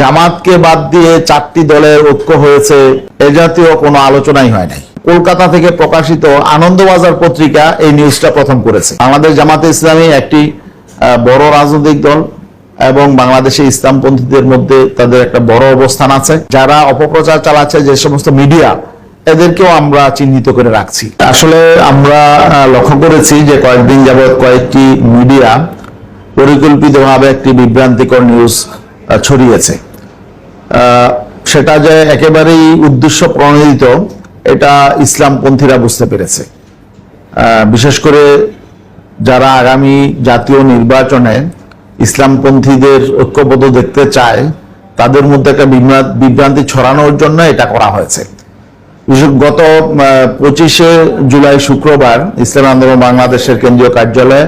জামাতকে বাদ দিয়ে চারটি দলের ঐক্য হয়েছে, এ জাতীয় কোনো আলোচনাই হয় নাই। কলকাতা থেকে প্রকাশিত আনন্দবাজার পত্রিকা এই নিউজটা প্রথম করেছে। বাংলাদেশ জামাতে ইসলামী একটি বড় রাজনৈতিক দল এবং বাংলাদেশে ইসলামপন্থীদের মধ্যে তাদের একটা বড় অবস্থান আছে। যারা অপপ্রচার চালাচ্ছে যে সমস্ত মিডিয়া, এদেরকেও আমরা চিহ্নিত করে রাখছি। আসলে আমরা লক্ষ্য করেছি যে কয়েকদিন যাবৎ কয়েকটি মিডিয়া পরিকল্পিতভাবে একটি বিভ্রান্তিকর নিউজ ছড়িয়েছে। সেটা যে একেবারেই উদ্দেশ্য প্রণোদিত, এটা ইসলামপন্থীরা বুঝতে পেরেছে। বিশেষ করে যারা আগামী জাতীয় নির্বাচনে ইসলামপন্থীদের ঐক্যবদ্ধ দেখতে চায়, তাদের মধ্যে একটা বিভ্রা- বিভ্রান্তি ছড়ানোর জন্য এটা করা হয়েছে। গত পঁচিশে জুলাই শুক্রবার ইসলাম আন্দোলন বাংলাদেশের কেন্দ্রীয় কার্যালয়ে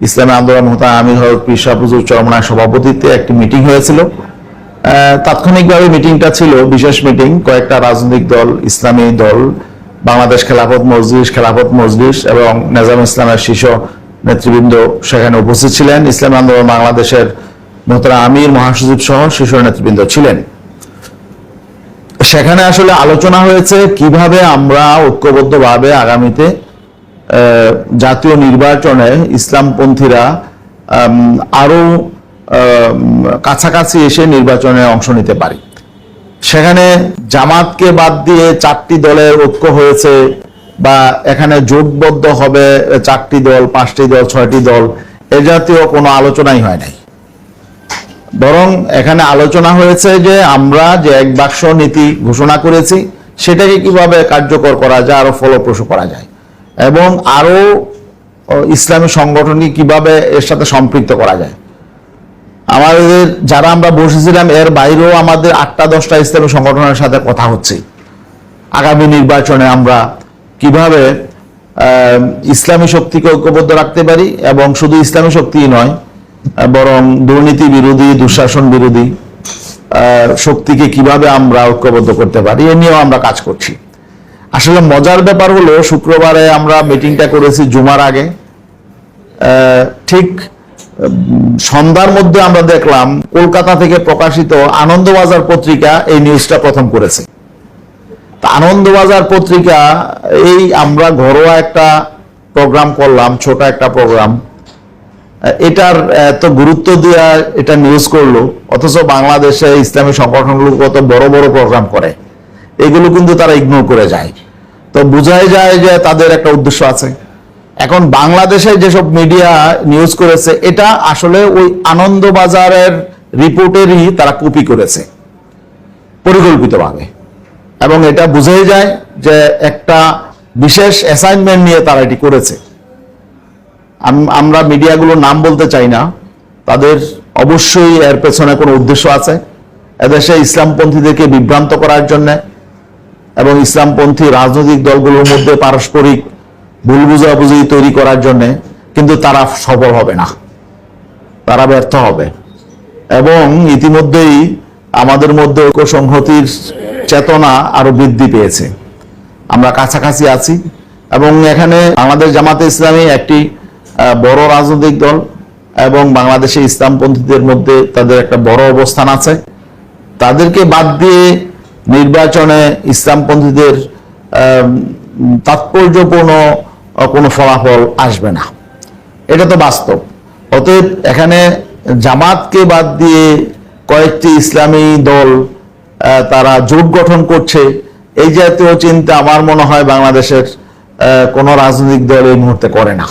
ইসলাম আন্দোলন মোহতা আমির হক পিসা হুজুর চরমনার সভাপতিত্বে একটি মিটিং হয়েছিল। তাৎক্ষণিকভাবে মিটিংটা ছিল বিশেষ মিটিং কয়েকটা রাজনৈতিক দল ইসলামী দল বাংলাদেশ খেলাফত মজলিস খেলাফত মজলিস এবং নেজাম ইসলামের শীর্ষ নেতৃবৃন্দ সেখানে উপস্থিত ছিলেন। ইসলাম আন্দোলন বাংলাদেশের মোহতারা আমির মহাসচিব সহ শীর্ষ নেতৃবৃন্দ ছিলেন। সেখানে আসলে আলোচনা হয়েছে কীভাবে আমরা ঐক্যবদ্ধভাবে আগামীতে জাতীয় নির্বাচনে ইসলামপন্থীরা আম, আরও আম, কাছাকাছি এসে নির্বাচনে অংশ নিতে পারি। সেখানে জামাতকে বাদ দিয়ে চারটি দলের ঐক্য হয়েছে বা এখানে জোটবদ্ধ হবে চারটি দল, পাঁচটি দল, ছয়টি দল, এ জাতীয় কোনো আলোচনাই হয় নাই। বরং এখানে আলোচনা হয়েছে যে আমরা যে এক বাক্স নীতি ঘোষণা করেছি, সেটাকে কীভাবে কার্যকর করা যায় আরও ফলপ্রসূ করা যায়, এবং আরও ইসলামী সংগঠনকে কীভাবে এর সাথে সম্পৃক্ত করা যায়। আমাদের যারা আমরা বসেছিলাম, এর বাইরেও আমাদের আটটা, দশটা ইসলামী সংগঠনের সাথে কথা হচ্ছে। আগামী নির্বাচনে আমরা কীভাবে ইসলামী শক্তিকে ঐক্যবদ্ধ রাখতে পারি এবং শুধু ইসলামী শক্তিই নয়, বরং দুর্নীতি বিরোধী, দুঃশাসন বিরোধী শক্তিকে কীভাবে আমরা ঐক্যবদ্ধ করতে পারি, এ নিয়েও আমরা কাজ করছি। আসলে মজার ব্যাপার হলো, শুক্রবারে আমরা মিটিংটা করেছি জুমার আগে। ঠিক সন্ধ্যার মধ্যে আমরা দেখলাম কলকাতা থেকে প্রকাশিত আনন্দবাজার পত্রিকা এই নিউজটা প্রথম করেছে। আনন্দবাজার পত্রিকা, এই আমরা ঘরোয়া একটা প্রোগ্রাম করলাম, ছোট একটা প্রোগ্রাম। এটার এত গুরুত্ব দেওয়া এটা নিউজ করল, অথচ বাংলাদেশে ইসলামী সংগঠনগুলো কত বড় বড় প্রোগ্রাম করে। এগুলো কিন্তু তারা ইগনোর করে যায়। তো বোঝাই যায় যে তাদের একটা উদ্দেশ্য আছে। এখন বাংলাদেশে যেসব মিডিয়া নিউজ করেছে, এটা আসলে ওই আনন্দবাজারের রিপোর্টেরই তারা কপি করেছে, পরিকল্পিতভাবে। এবং এটা বুঝাই যায় যে একটা বিশেষ অ্যাসাইনমেন্ট নিয়ে তারা এটি করেছে। আমরা মিডিয়াগুলোর নাম বলতে চাই না, তাদের অবশ্যই এর পেছনে কোনো উদ্দেশ্য আছে। এদেশে ইসলামপন্থীদেরকে বিভ্রান্ত করার জন্য এবং ইসলামপন্থী রাজনৈতিক দলগুলোর মধ্যে পারস্পরিক ভুল বুঝাবুঝি তৈরি করার জন্য কিন্তু তারা সফল হবে না। তারা ব্যর্থ হবে। এবং ইতিমধ্যেই আমাদের মধ্যে ঐক্য সংহতির চেতনা আরও বৃদ্ধি পেয়েছে। আমরা কাছাকাছি আছি এবং এখানে বাংলাদেশ জামাতে ইসলামী একটি বড় রাজনৈতিক দল এবং বাংলাদেশে ইসলামপন্থীদের মধ্যে তাদের একটা বড় অবস্থান আছে। তাদেরকে বাদ দিয়ে নির্বাচনে ইসলামপন্থীদের তাৎপর্যপূর্ণ কোনো ফলাফল আসবে না। এটা তো বাস্তব। অতএব এখানে জামাতকে বাদ দিয়ে কয়েকটি ইসলামী দল তারা জোট গঠন করছে, এই জাতীয় চিন্তা আমার মনে হয় বাংলাদেশের কোনো রাজনৈতিক দল এই মুহূর্তে করে না।